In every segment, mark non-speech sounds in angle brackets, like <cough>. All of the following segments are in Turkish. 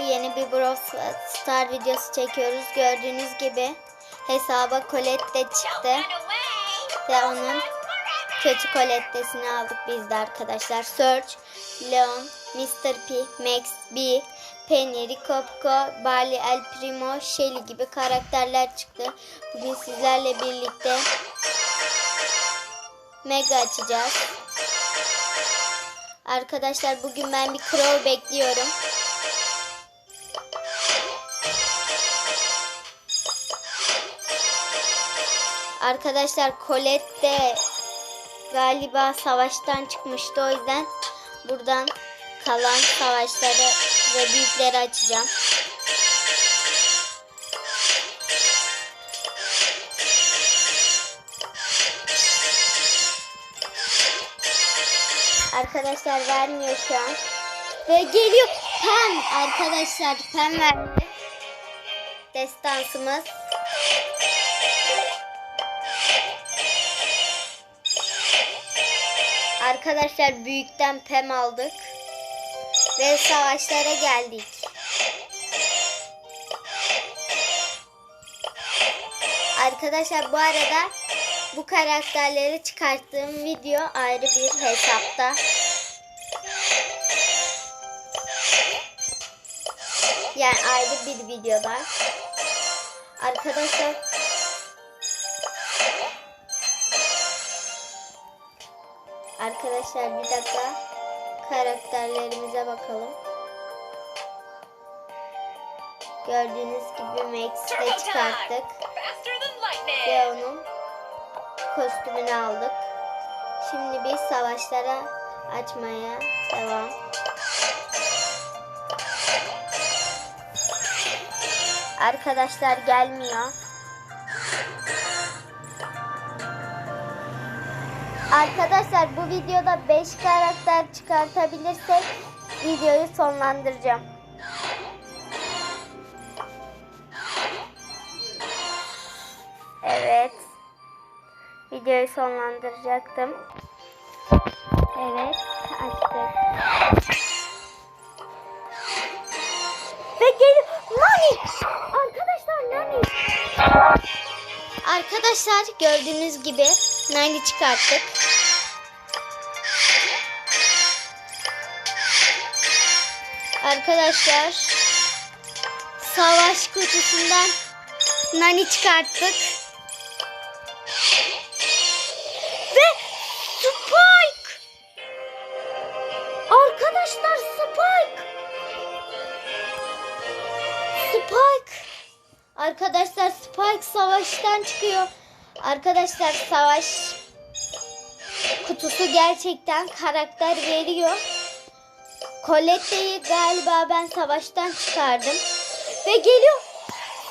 Yeni bir Brawl Star videosu çekiyoruz. Gördüğünüz gibi hesaba Colette çıktı. Ve onun kötü Colette'sini aldık biz de arkadaşlar. Search, Leon, Mr. P, Max, B, Penny, Rico, Pico, Barley, El Primo, Shelly gibi karakterler çıktı. Bugün sizlerle birlikte Mega açacağız. Arkadaşlar bugün ben bir Crow bekliyorum. Arkadaşlar Colette de galiba savaştan çıkmıştı o yüzden buradan kalan savaşları ve büyükleri açacağım. Arkadaşlar vermiyor şu an. Ve geliyor Pem. Arkadaşlar Pem verdi. Destansımız. Arkadaşlar büyükten Pem aldık. Ve savaşlara geldik. Arkadaşlar bu arada bu karakterleri çıkarttığım video ayrı bir hesapta. Yani ayrı bir videoda. Arkadaşlar Arkadaşlar bir dakika karakterlerimize bakalım. Gördüğünüz gibi Max'i de çıkarttık. Ve onun kostümünü aldık. Şimdi biz savaşlara açmaya devam. Arkadaşlar gelmiyor. Arkadaşlar bu videoda 5 karakter çıkartabilirsek videoyu sonlandıracağım. Evet. Videoyu sonlandıracaktım. Evet, açtık. Ve geliyor. Nani! Arkadaşlar Nani! Arkadaşlar gördüğünüz gibi Nani çıkarttık. Arkadaşlar savaş kutusundan Nani çıkarttık. Ve Spike! Arkadaşlar Spike! Spike! Arkadaşlar Spike savaştan çıkıyor. Arkadaşlar savaş kutusu gerçekten karakter veriyor. Colette'yi galiba ben savaştan çıkardım. Ve geliyor.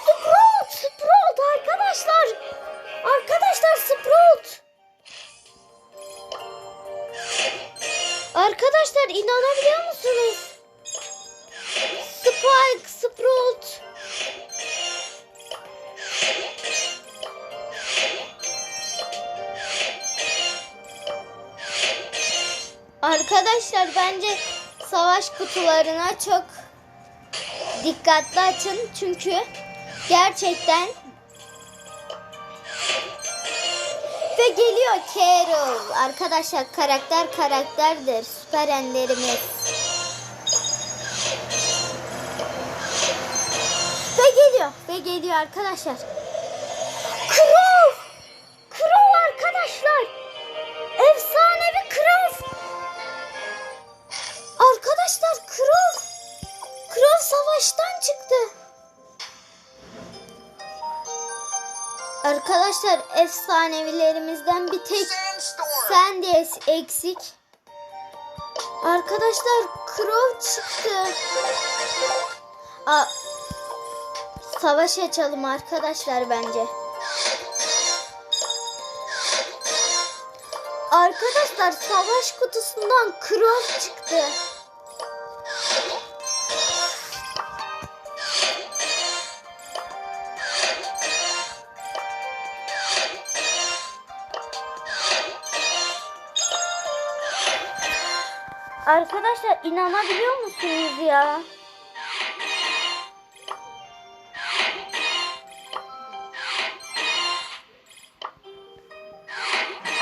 Sprout! Sprout arkadaşlar! Arkadaşlar Sprout! Arkadaşlar inanabiliyor musunuz? Spike, Sprout. Arkadaşlar bence savaş kutularına çok dikkatli açın çünkü gerçekten ve geliyor Carol. Arkadaşlar karakter karakterdir. Süper enderimiz. Ve geliyor. Ve geliyor arkadaşlar. Crow. Crow arkadaşlar. Çıktı. Arkadaşlar efsanevilerimizden bir tek Sandy eksik. Arkadaşlar Crow çıktı. Aa, savaş açalım arkadaşlar bence. Arkadaşlar savaş kutusundan Crow çıktı. Arkadaşlar inanabiliyor musunuz ya?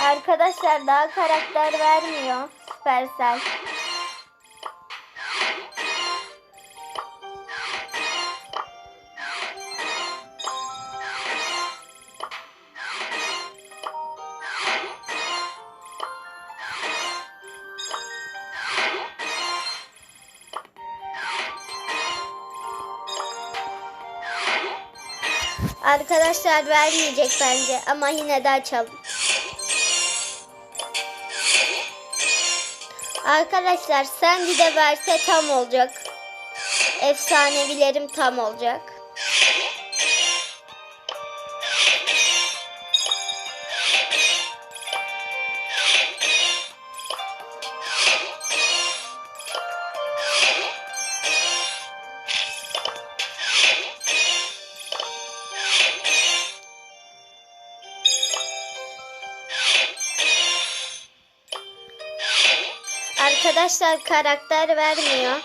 Arkadaşlar daha karakter vermiyor Supercell. Arkadaşlar vermeyecek bence ama yine de açalım. Arkadaşlar sen bir de verse tam olacak. Efsanevilerim tam olacak. Arkadaşlar karakter vermiyor.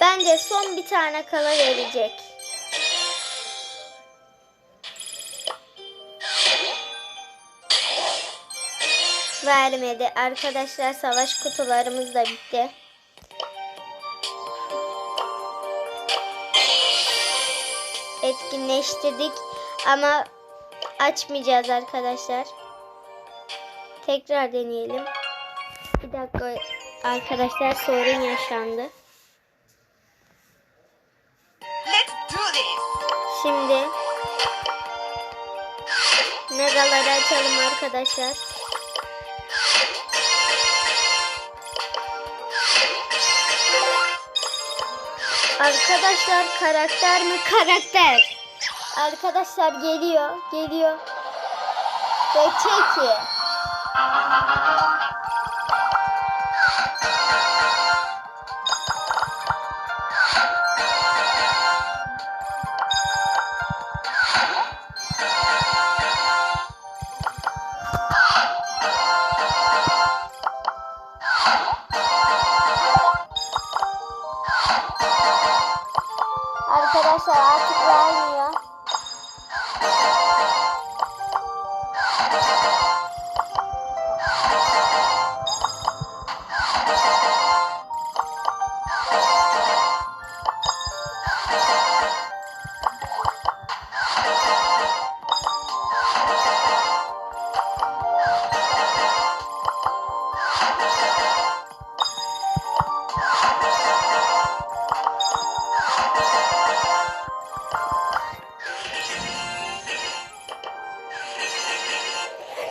Bence son bir tane kala verecek. Vermedi. Arkadaşlar savaş kutularımız da bitti. Etkinleştirdik ama açmayacağız arkadaşlar. Tekrar deneyelim. Bir dakika arkadaşlar sorun yaşandı. Let's do this. Şimdi megaları açalım arkadaşlar. Arkadaşlar karakter mi? Karakter. Arkadaşlar geliyor, geliyor. Ve çeki.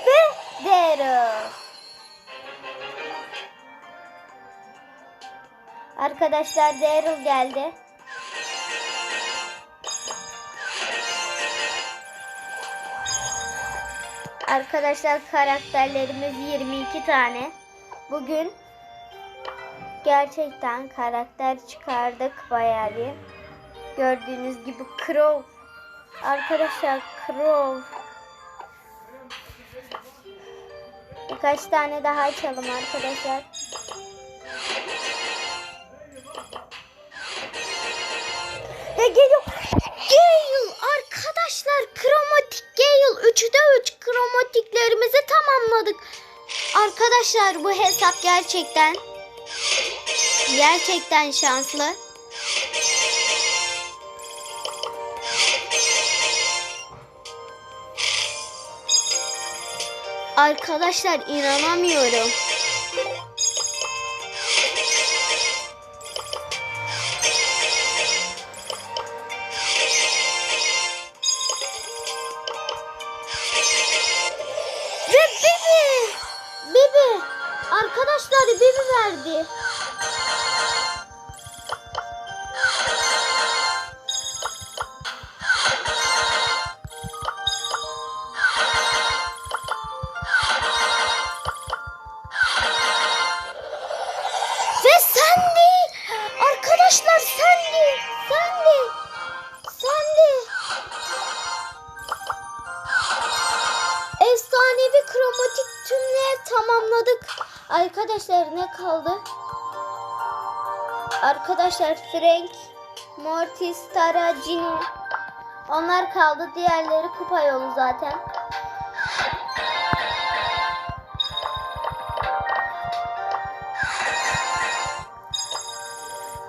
Ve Daryl. Arkadaşlar Daryl geldi. Arkadaşlar karakterlerimiz 22 tane. Bugün gerçekten karakter çıkardık bayağı bir. Gördüğünüz gibi Crow. Arkadaşlar Crow. Birkaç tane daha açalım arkadaşlar. Ve geliyor. Gale arkadaşlar kromatik Gale 3'de 3 kromatiklerimizi tamamladık. Arkadaşlar bu hesap gerçekten gerçekten şanslı. Arkadaşlar inanamıyorum. Kaldı? Arkadaşlar Frank, Mortis, Tara, Gino. Onlar kaldı. Diğerleri kupa yolu zaten.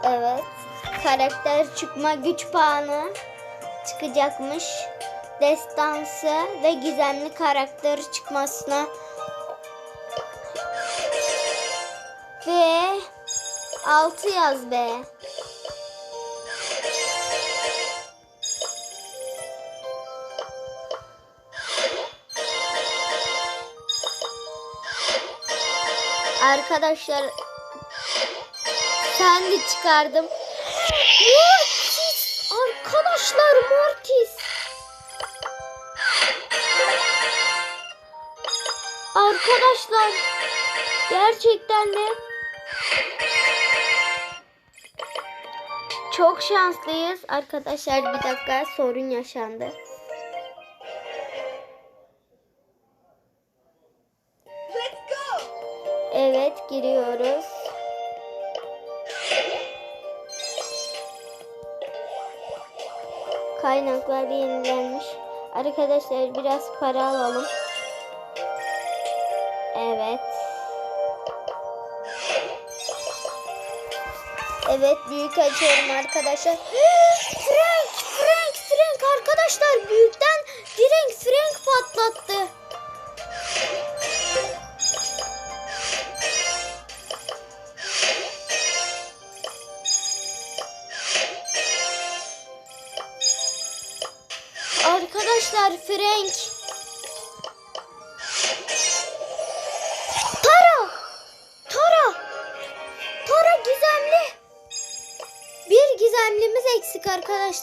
Evet. Karakter çıkma güç puanı çıkacakmış. Destansı ve gizemli karakter çıkmasına 6 yaz be. Arkadaşlar sen de çıkardım. Mortis! Arkadaşlar Mortis! Arkadaşlar gerçekten de çok şanslıyız. Arkadaşlar bir dakika sorun yaşandı. Evet giriyoruz. Kaynaklar yenilenmiş. Arkadaşlar biraz para alalım. Evet. Evet büyük açıyorum arkadaşlar. <gasps> Frank, Frank, Frank arkadaşlar büyükten direkt Frank patlattı.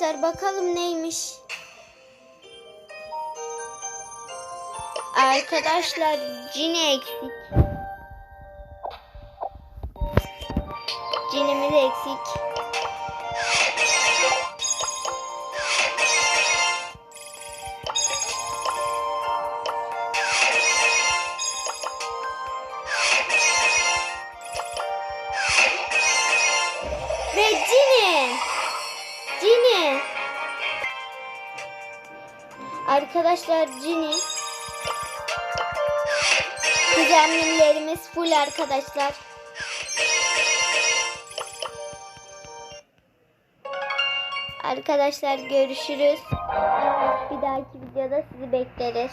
Arkadaşlar. Bakalım neymiş. Arkadaşlar Cini eksik. Cinimiz eksik. Arkadaşlar Cini. Düzenlilerimiz full arkadaşlar. Arkadaşlar görüşürüz. Bir dahaki videoda sizi bekleriz.